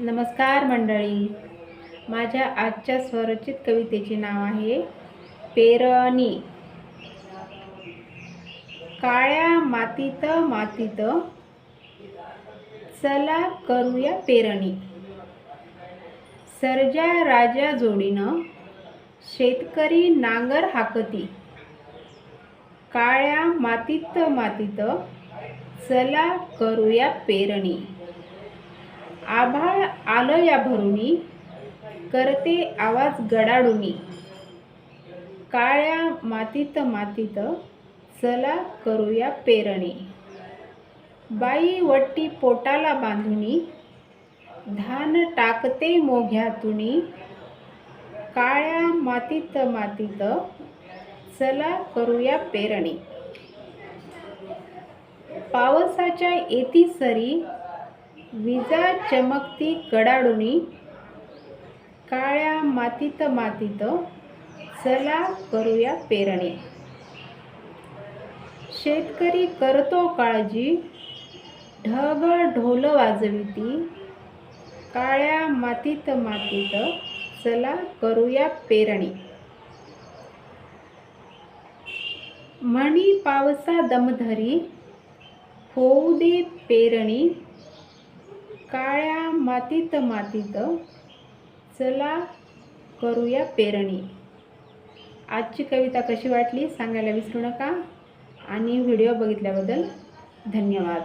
नमस्कार मंडळी. माझ्या आजच्या स्वरचित कवितेचे नाव आहे पेरणी. काळ्या मातीत मातीत चला करूया पेरणी. सर्जा राजा जोडीनं शेतकरी नांगर हाकती. काळ्या मातीत मातीत चला करूया पेरणी. आभाळ आलं या भरुनी करते आवाज गडाडुनी. काळ्या मातीत मातीत चला करूया पेरणी. बाई वट्टी पोटाला बांधुनी धान टाकते मोघ्यातुनी. काळ्या मातीत मातीत चला करूया पेरणी. पावसाच्या येती सरी विजा चमकती कडाडुनी काळ्या मातीत मातीत चला करूया पेरणी. शेतकरी करतो काळजी ढग ढोल वाजविती काळ्या मातीत मातीत चला करूया पेरणी. म्हणी पावसा दमधरी होऊ दे पेरणी काळ्या मातीत मातीत चला करूया पेरणी. आजची कविता कशी वाटली सांगायला विसरू नका. आणि व्हिडिओ बघितल्याबद्दल धन्यवाद.